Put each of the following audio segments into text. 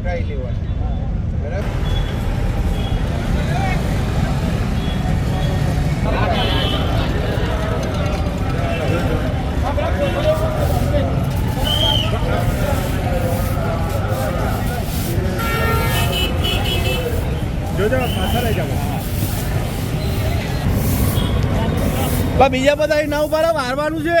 ઉઠાવી લેવાની બરાબર જોજો પાછા લઈ જાવ બીજા બધા ના ઊભા મારવાનું છે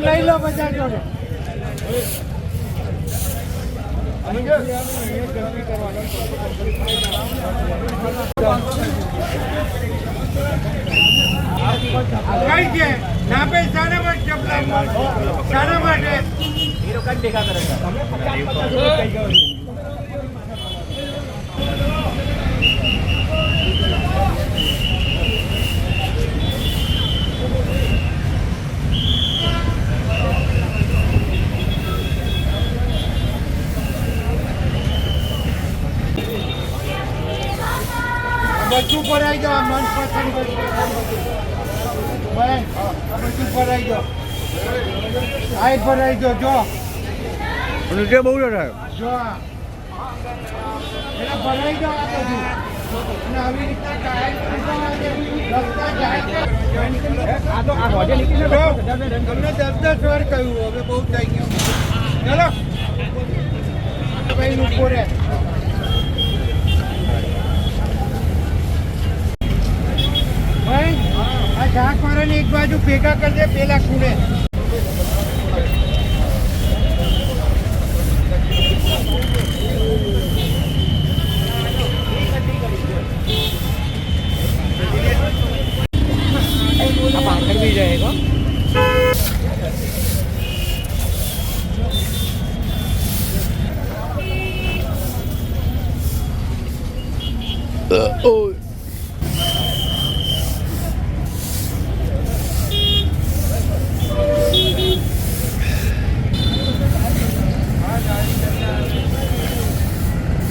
લઈ લો બધા જોડે કઈ છે ના ભાઈ શાના માટે ચપલા શાના માટે બધું ભરાઈ જાવ મનપસંદ બધું બધું ભરાઈ જાવ આ ભરાઈ જાવ જો. નીચે બહુ થાય જો. એટલે ભરાઈ જાવ આ બધું. અને આવી રીતના તમને દસ દસ વાર કહ્યું હવે બહુ થઈ ગયું. ચલો. ભાઈ ઉપર આ ઝાંક વાળાને એક બાજુ ભેગા કરજે પેલા ખૂણે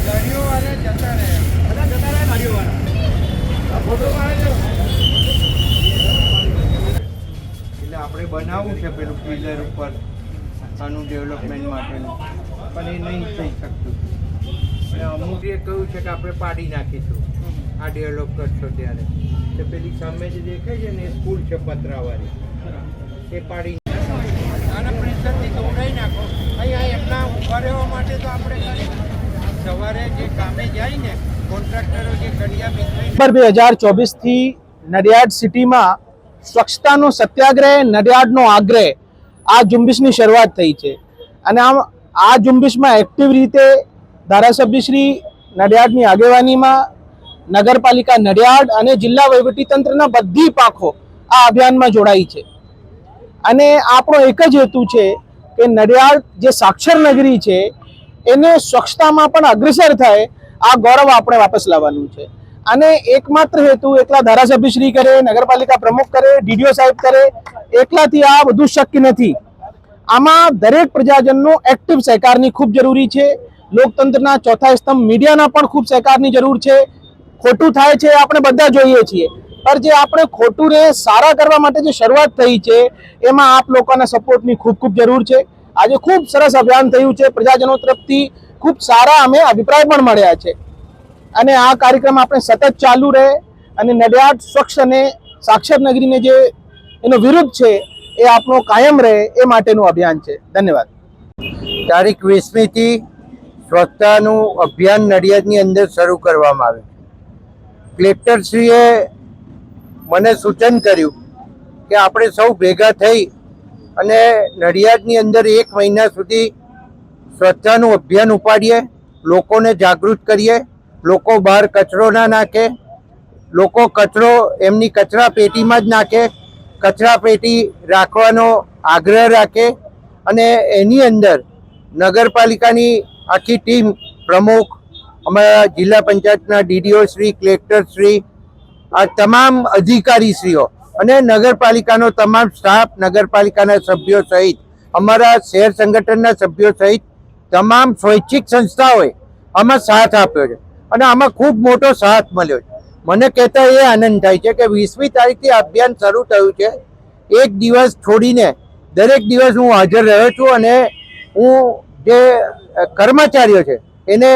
ગાડીઓ વાળા જતા રહ્યા બધા જતા રહ્યા ગાડીઓ વાળા ફોટો પાડજો એટલે આપણે બનાવવું છે પેલું પિલર ઉપર, આનું ડેવલપમેન્ટ માટેનું. પણ એ નહીં થઈ શકતું. અમુક એ કહ્યું છે કે આપણે પાડી નાખીશું. આ ડેવલપ કરશો ત્યારે. તો પેલી સામે જે દેખાય છે ને, એ સ્કૂલ છે પતરાવાળી. એ પાડી આના પ્રેશરથી દોડાઈ નાખો. અહીંયા એમના ઊભા રહેવા માટે તો આપણે કરીએ સવારે જે કામે જાય ને કોન્ટ્રાક્ટરો જે ડિસેમ્બર બે હજાર ચોવીસથી નડિયાદ સિટીમાં સ્વચ્છતાનો સત્યાગ્રહ, નડિયાદનો આગ્રહ, આ ઝુંબેશની શરૂઆત થઈ છે. અને આમ આ ઝુંબેશમાં એક્ટિવ રીતે ધારાસભ્યશ્રી નડિયાડની આગેવાનીમાં નગરપાલિકા નડિયાદ અને જિલ્લા વહીવટીતંત્રના બધી પાંખો આ અભિયાનમાં જોડાઈ છે. અને આપણો એક જ હેતુ છે કે નડિયાદ જે સાક્ષર નગરી છે, એને સ્વચ્છતામાં પણ અગ્રેસર થાય, આ ગૌરવ આપણે વાપસ લાવવાનું છે. અને એકમાત્ર હેતુ એકલા ધારાસભ્યશ્રી કરે, નગરપાલિકા પ્રમુખ કરે, ડીડીઓ સાહેબ કરે, એકલાથી આ બધું શક્ય નથી. આમાં દરેક પ્રજાજનનો એક્ટિવ સહકારની ખૂબ જરૂરી છે. લોકતંત્રના ચોથા સ્તંભ મીડિયાના પણ ખૂબ સહકારની જરૂર છે. ખોટું થાય છે આપણે બધા જોઈએ છીએ. પણ જે આપણે ખોટું ને સારા કરવા માટે જે શરૂઆત થઈ છે, એમાં આપ લોકોના સપોર્ટની ખૂબ ખૂબ જરૂર છે. આજે ખૂબ સરસ અભિયાન થયું છે. પ્રજાજનો તરફથી ખૂબ સારા અમે અભિપ્રાય પણ મળ્યા છે. અને આ કાર્યક્રમ આપણે સતત ચાલુ રહે અને નડિયાદ સ્વચ્છ અને સાક્ષર નગરીને જે એનો વિરુદ્ધ છે એ આપણો કાયમ રહે એ માટેનું અભિયાન છે. ધન્યવાદ. તારીખ વીસમીથી સ્વચ્છતાનું અભિયાન નડિયાદની અંદર શરૂ કરવામાં આવે કલેક્ટરશ્રીએ મને સૂચન કર્યું કે આપણે સૌ ભેગા થઈ અને નડિયાદની અંદર એક મહિના સુધી સ્વચ્છતાનું અભિયાન ઉપાડીએ, લોકોને જાગૃત કરીએ લોકો બહાર કચરો ના નાખે, લોકો કચરો એમની કચરા પેટીમાં જ નાખે, કચરા પેટી રાખવાનો આગ્રહ રાખે અને એની અંદર નગરપાલિકાની આખી ટીમ પ્રમુખ, અમારા જિલ્લા પંચાયતના ડીડીઓ શ્રી, કલેક્ટર શ્રી, આ તમામ અધિકારીશ્રીઓ અને નગરપાલિકાનો તમામ સ્ટાફ નગરપાલિકાના સભ્યો સહિત, અમારા શહેર સંગઠનના સભ્યો સહિત, તમામ સ્વૈચ્છિક સંસ્થાઓએ આમાં સાથ આપ્યો છે. અને આમાં ખૂબ મોટો સાથ મળ્યો છે. મને કહેતા એ આનંદ થાય છે કે વીસમી તારીખથી અભિયાન શરૂ થયું છે. એક દિવસ છોડીને દરેક દિવસ હું હાજર રહ્યો છું અને હું જે કર્મચારીઓ છે, એને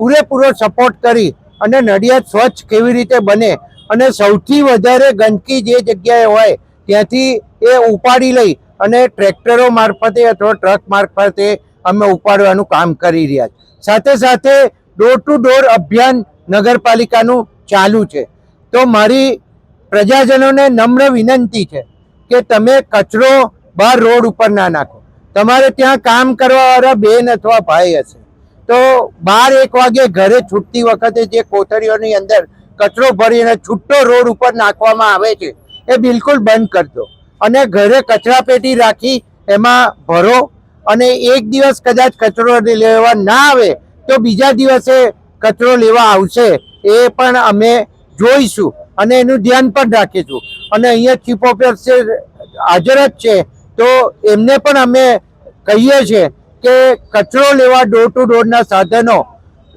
પૂરેપૂરો સપોર્ટ કરી અને નડિયાદ સ્વચ્છ કેવી રીતે બને અને સૌથી વધારે ગંદકી જે જગ્યાએ હોય ત્યાંથી એ ઉપાડી લઈ અને ટ્રેક્ટરો મારફતે અથવા ટ્રક મારફતે અમે ઉપાડવાનું કામ કરી રહ્યા છીએ સાથે સાથે ડોર ટુ ડોર અભિયાન નગરપાલિકાનું ચાલુ છે. તો મારી પ્રજાજનોને નમ્ર વિનંતી છે કે તમે કચરો બહાર રોડ ઉપર ના નાખો. તમારે ત્યાં કામ કરવાવાળા બેન અથવા ભાઈ હશે. તો બાર એક વાગે ઘરે છૂટતી વખતે જે કોથળીઓની અંદર કચરો ભરીને છૂટો રોડ ઉપર નાખવામાં આવે છે, એ બિલકુલ બંધ કરજો અને ઘરે કચરા પેટી રાખી એમાં ભરો અને એક દિવસ કદાચ કચરો લેવા ના આવે તો બીજા દિવસે કચરો લેવા આવશે, એ પણ અમે જોઈશું અને એનું ધ્યાન પણ રાખીશું. અને અહીંયા ચીફ ઓફિસર હાજર જ છે, તો એમને પણ અમે કહીએ છીએ કે કચરો લેવા ડોર ટુ ડોરના સાધનો,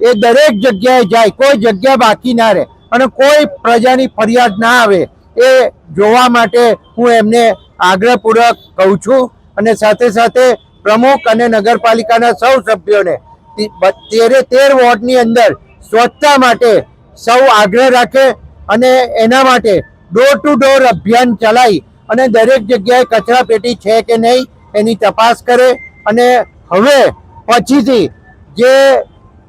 એ દરેક જગ્યાએ જાય, કોઈ જગ્યા બાકી ના રહે અને કોઈ પ્રજાની ફરિયાદ ના આવે, એ જોવા માટે હું એમને આગ્રહપૂર્વક કહું છું. અને સાથે સાથે પ્રમુખ અને નગરપાલિકાના સૌ સભ્યોને તેરે તેર વોર્ડની અંદર સ્વચ્છતા માટે સૌ આગ્રહ રાખે અને એના માટે ડોર ટુ ડોર અભિયાન ચલાવી અને દરેક જગ્યાએ કચરા પેટી છે કે નહીં એની તપાસ કરે અને હવે પછીથી જે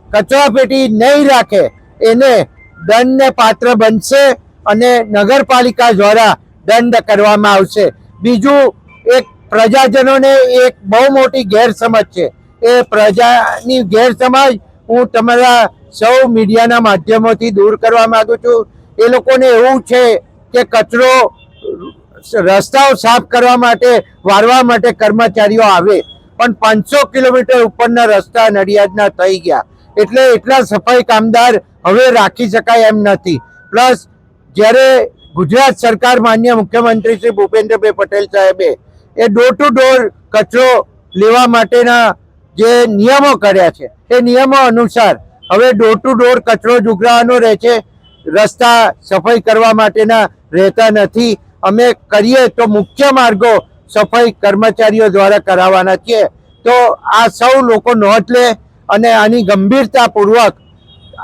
કચરા પેટી નહીં રાખે એને દંડને પાત્ર બનશે અને નગરપાલિકા દ્વારા દંડ કરવામાં આવશે. બીજું એક પ્રજાજનોને એક બહુ મોટી ગેરસમજ છે. એ પ્રજાની ગેરસમજ હું તમારા સૌ મીડિયાના માધ્યમોથી દૂર કરવા માંગુ છું. એ લોકોને એવું છે કે કચરો રસ્તાઓ સાફ કરવા માટે, વારવા માટે કર્મચારીઓ આવે, પણ પાંચસો કિલોમીટર ઉપરના રસ્તા નડિયાદના થઈ ગયા. એટલે એટલા સફાઈ કામદાર હવે રાખી શકાય એમ નથી. પ્લસ, જ્યારે ગુજરાત સરકાર માન્ય મુખ્યમંત્રી શ્રી ભૂપેન્દ્રભાઈ પટેલ સાહેબે એ ડોર ટુ ડોર કચરો લેવા માટેના જે નિયમો કર્યા છે, એ નિયમો અનુસાર હવે ડોર ટુ ડોર કચરો જુગરાવાનો રહે છે. રસ્તા સફાઈ કરવા માટેના રહેતા નથી. અમે કરીએ તો મુખ્ય માર્ગો સફાઈ કર્મચારીઓ દ્વારા કરાવવાના છીએ. તો આ સૌ લોકો નોંધ લે અને આની ગંભીરતાપૂર્વક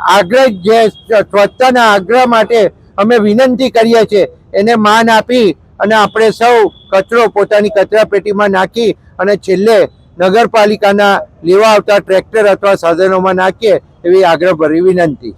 આગ્રહ જે સ્વચ્છતાના આગ્રહ માટે અમે વિનંતી કરીએ છીએ, એને માન આપી અને આપણે સૌ કચરો પોતાની કચરાપેટીમાં નાખી અને છેલ્લે નગરપાલિકાના લેવા આવતા ટ્રેક્ટર અથવા સાધનોમાં નાખીએ એવી આગ્રહભરી વિનંતી